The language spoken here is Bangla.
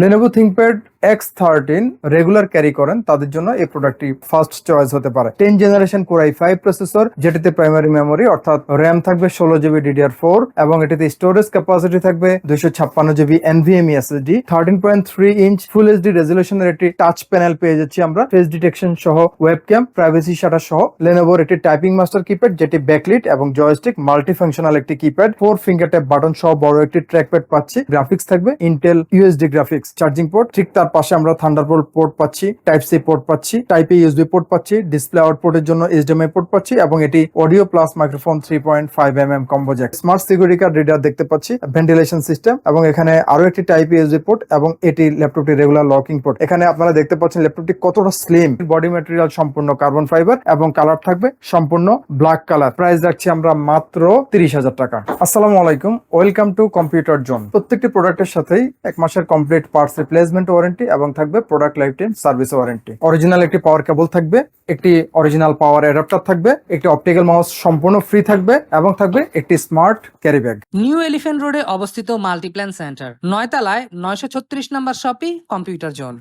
Lenovo ThinkPad X thirteen regular carry করেন, তাদের জন্য এই প্রোডাক্টটি ফার্স্ট চয়েস হতে পারে। Ten generation core i five processor যেটিতে প্রাইমারি মেমোরি অর্থাৎ র্যাম থাকবে ষোলো জিবি ডিডিআর ফোর এবং এটিতে স্টোরেজ ক্যাপাসিটি থাকবে দুইশো ছাপ্পান্ন GB NVMe SSD thirteen point three inch full HD রেজলিউশনের একটি টাচ প্যানেল পেয়ে যাচ্ছি আমরা। ফেস ডিটেকশন সহ ওয়েবক্যাম প্রাইভেসি শাটার সহ লেনোভোর একটি টাইপিং মাস্টার কিপ্যাড যেটি ব্যাকলিট এবং জয়স্টিক মাল্টি ফাংশনাল একটি keypad four finger tap button সহ বড় একটি ট্র্যাকপ্যাড পাচ্ছি। গ্রাফিক্স থাকবে Intel UHD graphics charging port ঠিক তার পাশে আমরা থান্ডারবোল্ট পোর্ট পাচ্ছি টাইপ সি পোর্ট পাচ্ছি টাইপ এ ইউএসবি পোর্ট পাচ্ছি ডিসপ্লে আউটপুটের জন্য এইচডিএমআই পোর্ট পাচ্ছি এবং এটি audio plus microphone three point five M M combo jack smart security card reader দেখতে পাচ্ছি ভেন্টিলেশন সিস্টেম এবং এখানে আরও একটি টাইপ ইউএসবি পোর্ট এবং এটি ল্যাপটপটি রেগুলার লকিং পোর্ট এখানে আপনারা দেখতে পাচ্ছেন ল্যাপটপটি কতটা স্লিম বডি ম্যাটেরিয়াল সম্পূর্ণ কার্বন ফাইবার এবং কালার থাকবে সম্পূর্ণ ব্ল্যাক কালার প্রাইস রাখছি আমরা মাত্র তিরিশ হাজার টাকা। আসসালামু আলাইকুম ওয়েলকাম টু কম্পিউটার জোন প্রত্যেকটি প্রোডাক্টের সাথেই এক মাসের কমপ্লিট পার্টস রিপ্লেসমেন্ট ওয়ারেন্টি এবং থাকবে product lifetime service warranty original একটি পাওয়ার কেবল থাকবে, একটি অরিজিনাল পাওয়ার অ্যাডাপ্টার থাকবে, একটি অপটিক্যাল মাউস সম্পূর্ণ ফ্রি থাকবে এবং থাকবে একটি smart carry bag new elephant রোডে অবস্থিত মাল্টিপ্ল্যান সেন্টার নয়তলায় নয়শো ছত্রিশ নম্বর শপি কম্পিউটার জোন